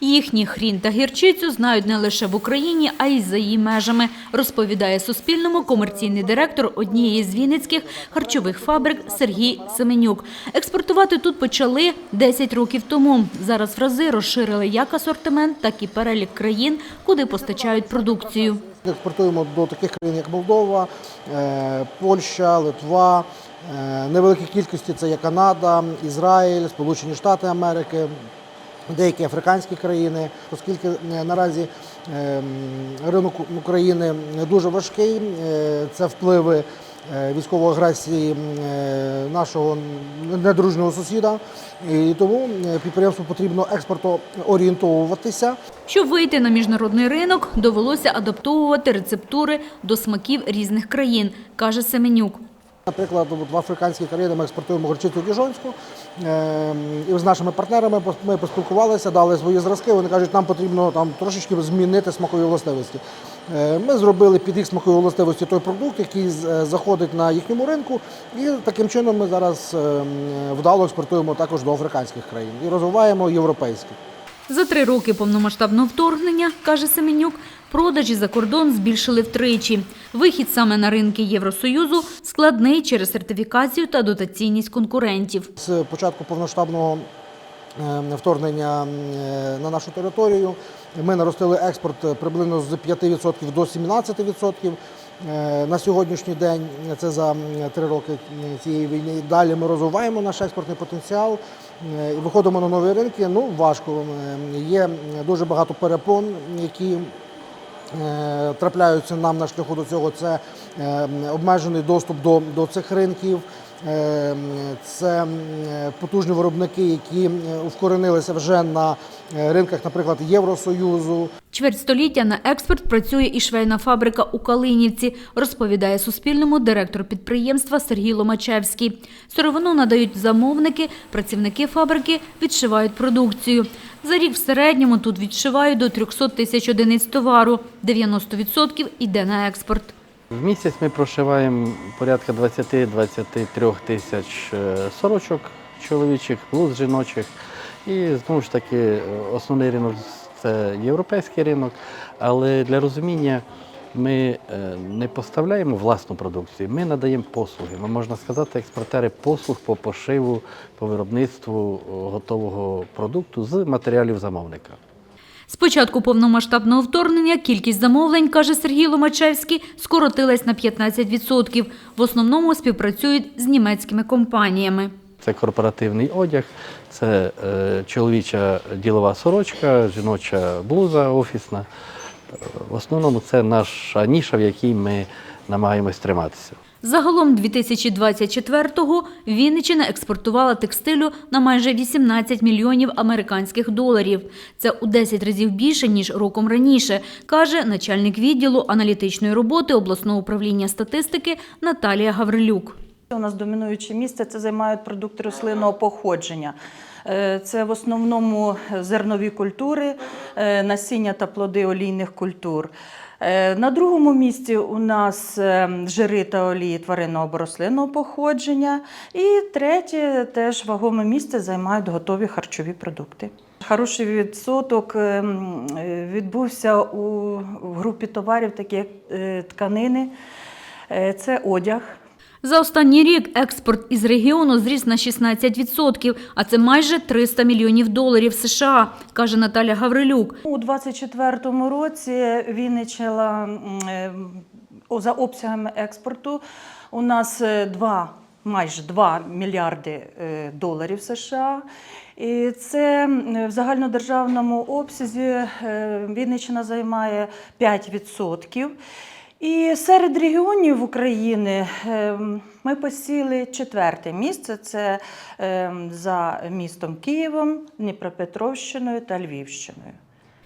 Їхній хрін та гірчицю знають не лише в Україні, а й за її межами, розповідає Суспільному комерційний директор однієї з вінницьких харчових фабрик Сергій Семенюк. Експортувати тут почали 10 років тому. Зараз в рази розширили як асортимент, так і перелік країн, куди постачають продукцію. Експортуємо до таких країн, як Молдова, е, Польща, Литва. Е, Невеликі кількості це є Канада, Ізраїль, Сполучені Штати Америки, деякі африканські країни, оскільки е, наразі е, ринок України дуже важкий, е, це впливи е, військової агресії нашого недружнього сусіда, і тому підприємству потрібно експортоорієнтовуватися. Щоб вийти на міжнародний ринок, довелося адаптовувати рецептури до смаків різних країн, каже Семенюк. Наприклад, в африканські країни ми експортуємо горчицю діжонську. Е, І з нашими партнерами ми поспілкувалися, дали свої зразки. Вони кажуть, нам потрібно там трошечки змінити смакові властивості. Е, Ми зробили під їх смакові властивості той продукт, який е, заходить на їхньому ринку, і таким чином ми зараз е, вдало експортуємо також до африканських країн і розвиваємо європейські. За три роки повномасштабного вторгнення, каже Семенюк, продажі за кордон збільшили втричі. Вихід саме на ринки Євросоюзу складний через сертифікацію та дотаційність конкурентів. З початку повноштабного е, вторгнення е, на нашу територію ми наростили експорт приблизно з 5% до 17%. Е, На сьогоднішній день це за три роки цієї війни. Далі ми розвиваємо наш експортний потенціал е, виходимо на нові ринки. Ну важко. Е, Є дуже багато перепон, які трапляються нам на шляху до цього. Це е, обмежений доступ до, до цих ринків. Е, Це потужні виробники, які вкоренилися вже на е, ринках, наприклад, Євросоюзу. Чверть століття на експорт працює і швейна фабрика у Калинівці, розповідає Суспільному директор підприємства Сергій Ломачевський. Сировину надають замовники, працівники фабрики відшивають продукцію. За рік в середньому тут відшивають до 300 тисяч одиниць товару, 90% йде на експорт. В місяць ми прошиваємо порядка 20-23 тисяч е, сорочок чоловічих, блуз жіночих. І знову ж таки, е, основний ринок це європейський ринок, але для розуміння ми е, не поставляємо власну продукцію, ми надаємо послуги. Ми можна сказати, експортери послуг по пошиву, по виробництву готового продукту з матеріалів замовника. З початку повномасштабного вторгнення кількість замовлень, каже Сергій Ломачевський, скоротилась на 15%. В основному співпрацюють з німецькими компаніями. Це корпоративний одяг, це е, чоловіча ділова сорочка, жіноча блуза офісна. Е, В основному це наша ніша, в якій ми намагаємось триматися. Загалом 2024-го Вінниччина експортувала текстилю на майже 18 мільйонів американських доларів. Це у 10 разів більше, ніж роком раніше, каже начальник відділу аналітичної роботи обласного управління статистики Наталія Гаврилюк. У нас домінуюче місце це займають продукти рослинного походження. Е, Це в основному зернові культури, е, насіння та плоди олійних культур. Е, На другому місці у нас е, жири та олії тваринного або рослинного походження. І третє теж вагоме місце займають готові харчові продукти. Хороший відсоток е, м, е, відбувся у групі товарів, такі як е, тканини, е, це одяг. За останній рік експорт із регіону зріс на 16%, а це майже 300 мільйонів доларів США, каже Наталя Гаврилюк. У 2024 році Вінниччина м, е, за обсягами експорту у нас е, два, майже 2 мільярди е, доларів США. І це в загальнодержавному обсязі е, Вінниччина займає 5%. І серед регіонів України е, ми посіли четверте місце. Це е, за містом Києвом, Дніпропетровщиною та Львівщиною.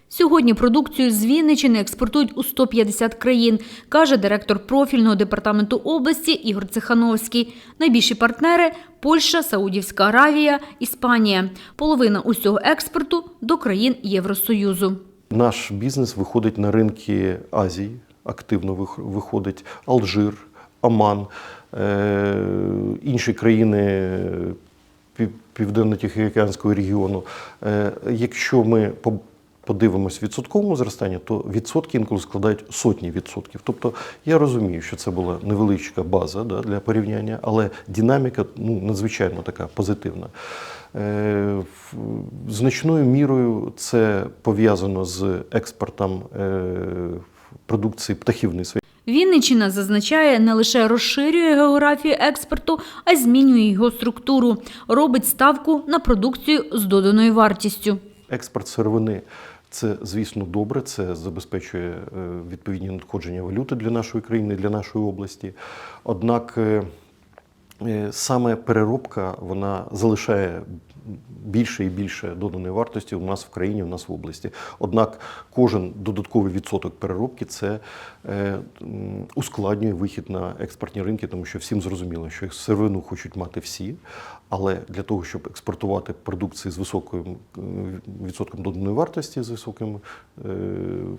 Сьогодні продукцію з Вінниччини експортують у 150 країн, каже директор профільного департаменту області Ігор Цехановський. Найбільші партнери – Польща, Саудівська Аравія, Іспанія. Половина усього експорту – до країн Євросоюзу. Наш бізнес виходить на ринки Азії, активно виходить Алжир, Оман, е, інші країни Південно-Тихоокеанського регіону. Е, Якщо ми по- подивимось відсотковому зростанні, то відсотки інколи складають сотні відсотків. Тобто я розумію, що це була невеличка база да, для порівняння, але динаміка ну, надзвичайно така позитивна. Е, Значною мірою це пов'язано з експортом е, продукції птахівництва. Вінниччина зазначає, не лише розширює географію експорту, а й змінює його структуру, робить ставку на продукцію з доданою вартістю. Експорт сировини це, звісно, добре. Це забезпечує е, відповідні надходження валюти для нашої країни, для нашої області. Однак е, е, саме переробка вона залишає більше і більше доданої вартості у нас в країні, у нас в області. Однак кожен додатковий відсоток переробки це е, ускладнює вихід на експортні ринки, тому що всім зрозуміло, що сировину хочуть мати всі, але для того, щоб експортувати продукції з високим відсотком доданої вартості, з високим е,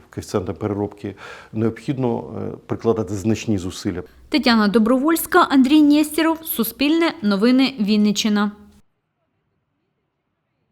коефіцієнтом переробки, необхідно е, прикладати значні зусилля. Тетяна Добровольська, Андрій Нєстєров, Суспільне, Новини Вінниччина.